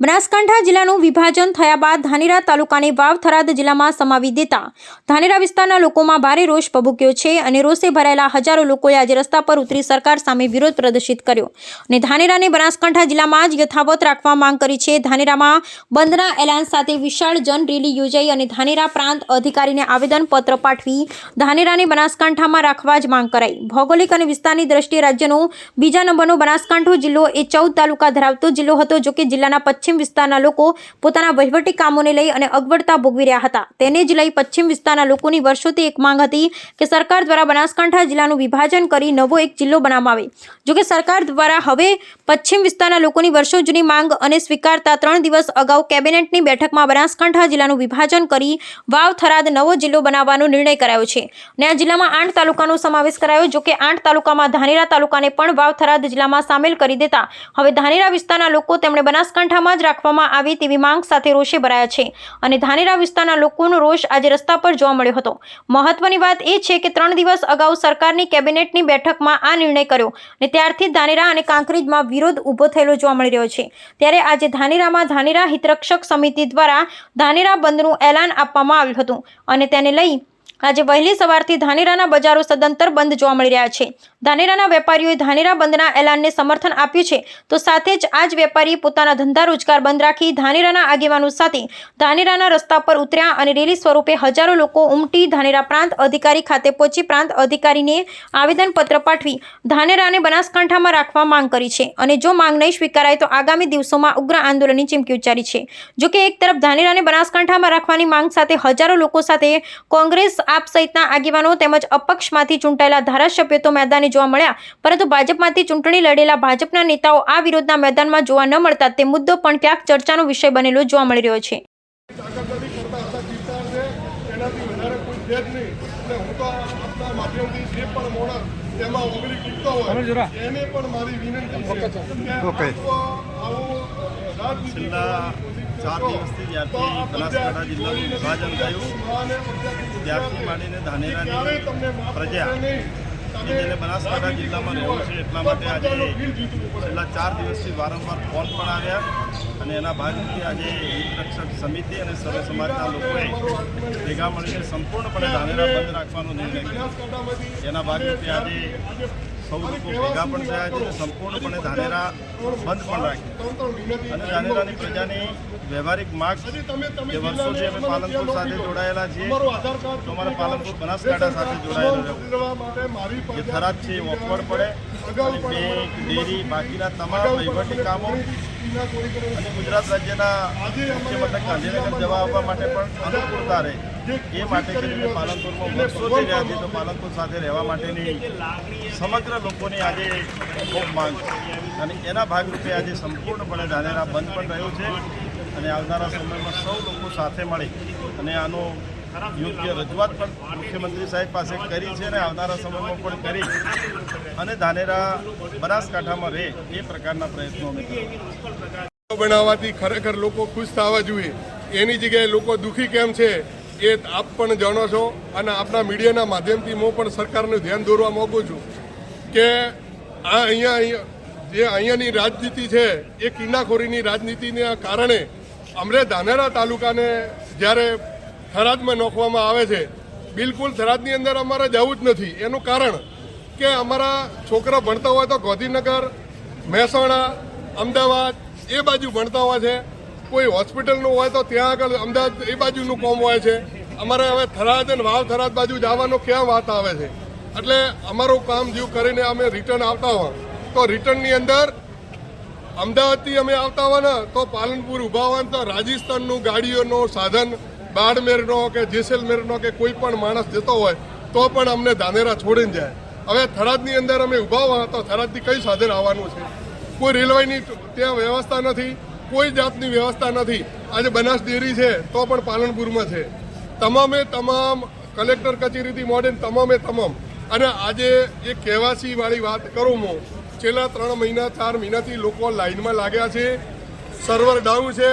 બનાસકાંઠા જિલ્લાનું વિભાજન થયા બાદ ધાનેરા તાલુકાને વાવ થરાદ જિલ્લામાં સમાવી દેતા ધાનેરા વિસ્તારના લોકોમાં ભારે રોષ ભભૂક્યો છે અને રોષે ભરાયેલા હજારો લોકોએ આજે રસ્તા પર ઉતરી સરકાર સામે વિરોધ પ્રદર્શિત કર્યો અને ધાનેરાને બનાસકાંઠા જિલ્લામાં જ યથાવત રાખવા માંગ કરી છે. ધાનેરામાં બંધના એલાન સાથે વિશાળ જન રેલી યોજાઈ અને ધાનેરા પ્રાંત અધિકારીને આવેદનપત્ર પાઠવી ધાનેરાને બનાસકાંઠામાં રાખવા જ માંગ કરાઈ. ભૌગોલિક અને વિસ્તારની દ્રષ્ટિએ રાજ્યનો બીજા નંબરનો બનાસકાંઠો જિલ્લો એ ચૌદ તાલુકા ધરાવતો જિલ્લો હતો, જો કે જિલ્લાના પશ્ચિમ વિસ્તારના લોકો પોતાના વહીવટી કામોને લઈ અને અગવડતા ભોગવી રહ્યા હતા. તેને જ લઈ પશ્ચિમ વિસ્તારના લોકોની વર્ષોથી એક માંગ હતી કે સરકાર દ્વારા બનાસકાંઠા જિલ્લાનું વિભાજન કરી નવો એક જિલ્લો બનાવવામાં આવે. જો કે સરકાર દ્વારા હવે પશ્ચિમ વિસ્તારના લોકોની વર્ષો જૂની માંગ અને સ્વીકારતા ત્રણ દિવસ અગાઉ કેબિનેટની બેઠકમાં બનાસકાંઠા જિલ્લાનું વિભાજન કરી વાવ થરાદ નવો જિલ્લો બનાવવાનો નિર્ણય કરાયો છે. અને આ જિલ્લામાં આઠ તાલુકાનો સમાવેશ કરાયો, જોકે આઠ તાલુકામાં ધાનેરા તાલુકાને પણ વાવ થરાદ જિલ્લામાં સામેલ કરી દેતા. હવે ધાનેરા વિસ્તારના લોકો તેમણે બનાસકાંઠામાં જ રાખવામાં આવે તેવી માંગ સાથે રોષે ભરાયા છે. અને ધાનેરા વિસ્તારના લોકોનો રોષ આજે રસ્તા પર જોવા મળ્યો હતો. મહત્વની વાત એ છે કે ત્રણ દિવસ અગાઉ સરકારની કેબિનેટની બેઠકમાં આ નિર્ણય કર્યો અને ત્યારથી ધાનેરા અને કાંકરેજમાં વિરોધ ઊભો થયેલો જોવા મળી રહ્યો છે. ત્યારે આજે ધાનેરામાં ધાનેરા હિતરક્ષક સમિતિ દ્વારા ધાનેરા બંધનું એલાન આપવામાં આવ્યું હતું અને તેને લઈ આજે વહેલી સવારથી ધાનેરાના બજારો સદંતર બંધ જોવા મળી રહ્યા છે. ધાનેરાના વેપારીઓએ ધાનેરા બંધના એલાનને સમર્થન આપ્યું છે. તો સાથે જ આ જ વેપારીએ પોતાના ધંધા રોજગાર બંધ રાખી ધાનેરાના આગેવાનો સાથે ધાનેરાના રસ્તા પર ઉતર્યા અને રેલી સ્વરૂપે હજારો લોકો ઉમટી ધાનેરા પ્રાંત અધિકારી ખાતે પહોંચી પ્રાંત અધિકારીને આવેદનપત્ર પાઠવી ધાનેરાને બનાસકાંઠામાં રાખવા માંગ કરી છે. અને જો માંગ નહીં સ્વીકારાય તો આગામી દિવસોમાં ઉગ્ર આંદોલનની ચીમકી ઉચ્ચારી છે. જો કે એક તરફ ધાનેરાને બનાસકાંઠામાં રાખવાની માંગ સાથે હજારો લોકો સાથે કોંગ્રેસ આપ સહિતના આગેવાનો તેમજ અપક્ષમાંથી ચૂંટાયેલા ધારાસભ્યો તો મેદાને જોવા મળ્યા. પરંતુ ભાજપમાંથી ચૂંટણી લડેલા ભાજપના નેતાઓ આ વિરોધના મેદાનમાં જોવા ન મળતા તે મુદ્દો પણ ક્યાંક ચર્ચાનો વિષય બનેલો જોવા મળી રહ્યો છે. તેમાં ઓગળી ચૂકતો હોય એને પણ મારી વિનંતી છે કે આવો આવો રાજનીતિ છેલ્લા ચાર દિવસથી જ્યારથી બનાસકાંઠા જિલ્લાનું વિભાજન થયું, ત્યારથી માંડીને ધાનેરાની પ્રજા જેને બનાસકાંઠા જિલ્લામાં રહેવું છે એટલા માટે આજે છેલ્લા ચાર દિવસથી વારંવાર ફોન પણ આવ્યા અને એના ભાગરૂપે આજે રક્ષક સમિતિ અને સર્વ સમાજના લોકોએ ભેગા મળીને સંપૂર્ણપણે ધાનેરા બંધ રાખવાનો નિર્ણય કર્યો. એના ભાગરૂપે આજે સૌ લોકો ભેગા પણ થયા છે સંપૂર્ણપણે ધાનેરા બંધ પણ રાખ્યું અને ધાનેરાની પ્રજાની વ્યવહારિક માગ જે વર્ષોથી અમે પાલનપુર સાથે જોડાયેલા છીએ. તો અમારે પાલનપુર બનાસકાંઠા સાથે જોડાયેલું જે થરાદ છે એ ઓકવડ પડે. બેંક ડેરી બાકીના તમામ વહીવટી કામો અને ગુજરાત રાજ્યના મુખ્ય મથક ગાંધીનગર જવા આવવા માટે પણ અનુકૂળતા રહે. એ માટે કરીને પાલનપુરમાં વર્ષોથી રહ્યા છે તો પાલનપુર સાથે રહેવા માટેની સમગ્ર લોકોની આજે ખૂબ માંગ છે. અને એના ભાગરૂપે આજે સંપૂર્ણપણે ધાનેરા બંધ પણ રહ્યો છે અને આવનારા સમયમાં સૌ લોકો સાથે મળી અને આનો યોગ્ય રજૂઆત પણ મુખ્યમંત્રી સાહેબ પાસે કરી છે અને આવનારા સમયમાં પણ કરી અને ધાનેરા બનાસકાંઠામાં રહે એ પ્રકારના પ્રયત્નો બનાવવાથી ખરેખર લોકો ખુશ થવા જોઈએ. એની જગ્યાએ લોકો દુઃખી કેમ છે એ આપ પણ જાણો છો અને આપણા મીડિયાના માધ્યમથી હું પણ સરકારનું ધ્યાન દોરવા માગું છું કે આ અહીંયા અહીંયા જે અહીંયાની રાજનીતિ છે, એ કિન્નાખોરીની રાજનીતિના કારણે અમરે ધાનેરા તાલુકાને જ્યારે થરાદમાં નોખવામાં આવે છે, બિલકુલ થરાદની અંદર અમારે જવું જ નથી. એનું કારણ કે અમારા છોકરા ભણતા હોય તો ગાંધીનગર, મહેસાણા, અમદાવાદ એ બાજુ ભણતા હોય છે. કોઈ હોસ્પિટલનું હોય તો ત્યાં આગળ અમદાવાદ એ બાજુનું કોમ હોય છે. અમારે હવે થરાદ અને વાવ થરાદ બાજુ જવાનો ક્યાં વાત આવે છે? એટલે અમારું કામ જેવું કરીને અમે રિટર્ન આવતા હોય. તો રિટર્નની અંદર અમદાવાદથી અમે આવતા હોય ને તો પાલનપુર ઊભા હોય તો રાજસ્થાનનું ગાડીઓનું સાધન, બાડમેરનો કે જેસલમેરનો કે કોઈ પણ માણસ જતો હોય, તો પણ અમને ધાનેરા છોડીને જાય. હવે થરાદની અંદર અમે ઊભા હોય તો થરાદથી કઈ સાધન આવવાનું છે? કોઈ રેલવેની ત્યાં વ્યવસ્થા નથી, કોઈ જાતની વ્યવસ્થા નથી. આજે બનાસ ડેરી છે, તો પણ પાલનપુરમાં છે. તમામે તમામ કલેક્ટર કચેરીથી મોડેન તમામે તમામ. અને આજે એ કહેવાસીવાળી વાત કરું હું છેલ્લા ત્રણ મહિના ચાર મહિનાથી લોકો લાઇનમાં લાગ્યા છે. સર્વર ડાઉન છે.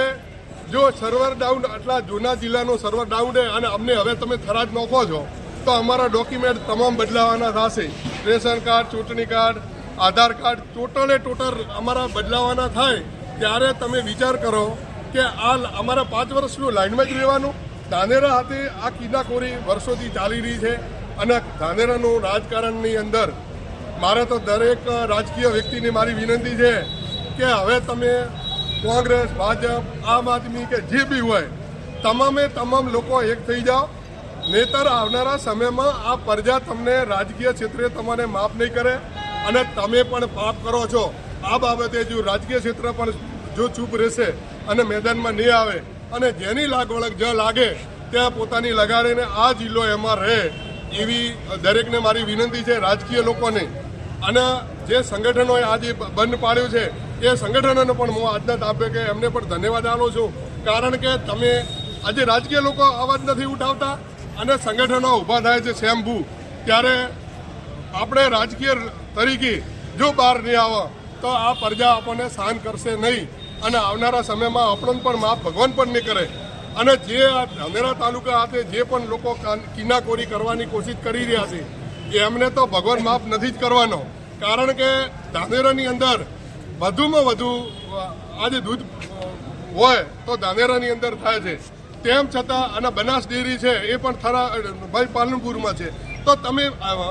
જો સર્વર ડાઉન આટલા જૂના જિલ્લાનો સર્વર ડાઉન છે અને અમને હવે તમે થરાદ નોખો છો, તો અમારા ડોક્યુમેન્ટ તમામ બદલાવાના થશે. રેશન કાર્ડ, ચૂંટણી કાર્ડ, આધાર કાર્ડ ટોટલે ટોટલ અમારા બદલાવાના થાય. ત્યારે તમે વિચાર કરો કે આ અમારા પાંચ વર્ષનું લાઇનમાં જ રહેવાનું. ધાનેરા હાથે આ કિનાખોરી વર્ષોથી ચાલી રહી છે અને ધાનેરાનું રાજકારણની અંદર મારે તો દરેક રાજકીય વ્યક્તિને મારી વિનંતી છે કે હવે તમે કોંગ્રેસ, ભાજપ, આમ આદમી કે જે બી હોય, તમામે તમામ લોકો એક થઈ જાઓ. નહીતર આવનારા સમયમાં આ પ્રજા તમને રાજકીય ક્ષેત્રે તમને માફ નહીં કરે અને તમે પણ પાપ કરો છો. આ બાબતે જો રાજકીય ક્ષેત્ર પણ જો ચૂપ રહેશે અને મેદાનમાં નહીં આવે અને જેની લાગવળગ જ લાગે, ત્યાં પોતાની લગાડીને આ જિલ્લો એમાં રહે, એવી દરેકને મારી વિનંતી છે રાજકીય લોકોને. અને જે સંગઠનોએ આજે બંધ પાડ્યું છે, એ સંગઠનોને પણ હું આજના તાપે કે એમને પણ ધન્યવાદ આપું છું. કારણ કે તમે આજે રાજકીય લોકો અવાજ નથી ઉઠાવતા અને સંગઠનો ઊભા થાય છે સ્વયંભૂ ત્યારે આપણે રાજકીય તરીકે જો બહાર નહીં આવે, તો આ પ્રજા આપણને સહન કરશે નહીં. અને આવનારા સમયમાં આપણને પણ માફ ભગવાન પણ નહીં કરે. અને જે આ ધાનેરા તાલુકા હાથે જે પણ લોકો કાન- કિનાકોરી કરવાની કોશિશ કરી રહ્યા છે એ એમને તો ભગવાન માફ નથી જ કરવાનો. કારણ કે ધાનેરાની અંદર વધુમાં વધુ આજે દૂધ હોય તો ધાનેરાની અંદર થાય છે. તેમ છતાં અને બનાસ ડેરી છે એ પણ થરા ભાઈ પાલનપુરમાં છે. તો તમે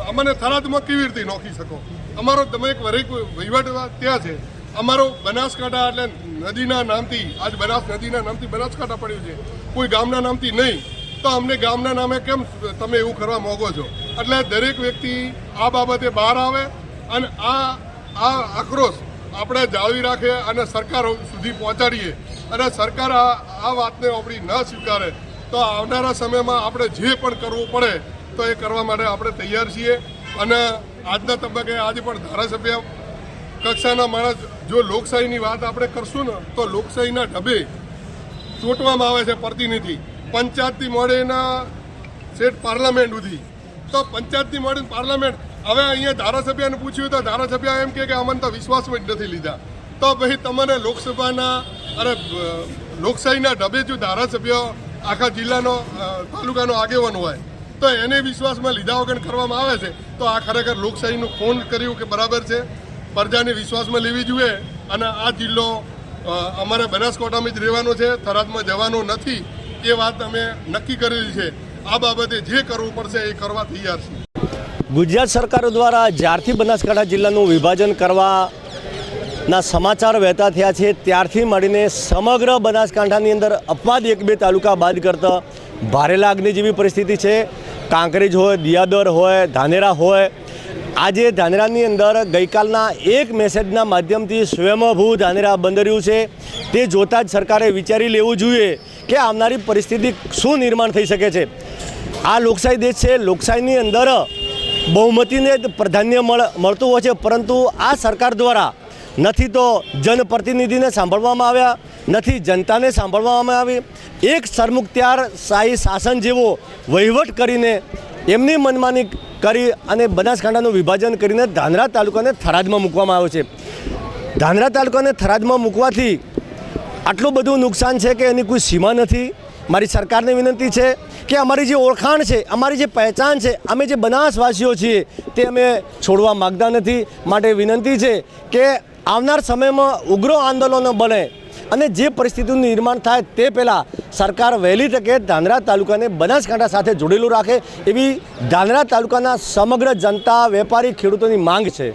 અમને થરાદમાં કેવી રીતે નોખી શકો? અમારો તમે એક વરેક વહીવટ ત્યાં છે. અમારો બનાસકાંઠા એટલે નદીના નામથી, આજ બનાસ નદીના નામથી બનાસકાંઠા પડ્યું છે. કોઈ ગામના નામથી નહીં. તો અમને ગામના નામે કેમ તમે એવું કરવા માગો છો? એટલે દરેક વ્યક્તિ આ બાબતે બહાર આવે અને આ આ આક્રોશ આપણે જાળવી રાખીએ અને સરકાર સુધી પહોંચાડીએ. અને સરકાર આ આ વાતને આપણી ન સ્વીકારે તો આવનારા સમયમાં આપણે જે પણ કરવું પડે તો એ કરવા માટે આપણે તૈયાર છીએ. અને આજના તબક્કે આજે પણ ધારાસભ્ય કક્ષાના માણસ જો લોકશાહીની વાત આપણે કરશું ને, તો લોકશાહીના ઢબે ચૂંટવામાં આવે છે પ્રતિનિધિ. પંચાયતથી મળીને સ્ટેટ પાર્લામેન્ટ સુધી. તો પંચાયતથી મળીને પાર્લામેન્ટ. હવે અહીંયા ધારાસભ્યને પૂછ્યું તો ધારાસભ્ય એમ કે અમને તો વિશ્વાસમાં જ નથી લીધા. તો પછી તમને લોકસભાના, અરે લોકશાહીના ઢબે જો ધારાસભ્ય આખા જિલ્લાનો તાલુકાનો આગેવાન હોય, તો એને વિશ્વાસમાં લીધા વગર કરવામાં આવે છે? તો આ ખરેખર લોકશાહીનું ફોન કર્યું કે બરાબર છે? પ્રજાને વિશ્વાસમાં લેવી જોઈએ? અને આ જિલ્લો અમારે બનાસકાંઠામાં જ રહેવાનો છે, થરાદમાં જવાનો નથી. એ વાત અમે નક્કી કરેલી છે. આ બાબતે જે કરવું પડશે એ કરવા તૈયાર છીએ. ગુજરાત સરકાર દ્વારા જ્યારથી બનાસકાંઠા જિલ્લાનું વિભાજન કરવાના સમાચાર વહેતા થયા છે, ત્યારથી મળીને સમગ્ર બનાસકાંઠાની અંદર અપવાદ એક બે તાલુકા બાદ કરતા ભારે લાગણી જેવી પરિસ્થિતિ છે. કાંકરેજ હોય, દિયાદર હોય, ધાનેરા હોય. આજે ધાનેરાની અંદર ગઈકાલના એક મેસેજના માધ્યમથી સ્વયંભૂ ધાનેરા બંધ રહ્યું છે. તે જોતાં જ સરકારે વિચારી લેવું જોઈએ કે આવનારી પરિસ્થિતિ શું નિર્માણ થઈ શકે છે. આ લોકશાહી દેશ છે. લોકશાહીની અંદર બહુમતીને જ પ્રાધાન્ય મળ, મળતું હોય છે. પરંતુ આ સરકાર દ્વારા નથી તો જનપ્રતિનિધિને સાંભળવામાં આવ્યા, નથી જનતાને સાંભળવામાં આવી. એક સરમુખત્યાર શાહી શાસન જેવો વહીવટ કરીને એમની મનમાની કરી અને બનાસકાંઠાનું વિભાજન કરીને ધાનરા તાલુકાને થરાદમાં મૂકવામાં આવ્યો છે. ધાનરા તાલુકાને થરાદમાં મૂકવાથી આટલું બધું નુકસાન છે કે એની કોઈ સીમા નથી? મારી સરકારને વિનંતી છે કે અમારી જે ઓળખાણ છે, અમારી જે પહેચાન છે, અમે જે બનાસવાસીઓ છીએ, તે અમે છોડવા માગતા નથી. માટે વિનંતી છે કે આવનાર સમયમાં ઉગ્ર આંદોલનો બને અને જે પરિસ્થિતિનું નિર્માણ થાય તે પહેલાં સરકાર વહેલી તકે ધાંધ્રા તાલુકાને બનાસકાંઠા સાથે જોડેલું રાખે એવી ધાંધ્રા તાલુકાના સમગ્ર જનતા, વેપારી, ખેડૂતોની માંગ છે.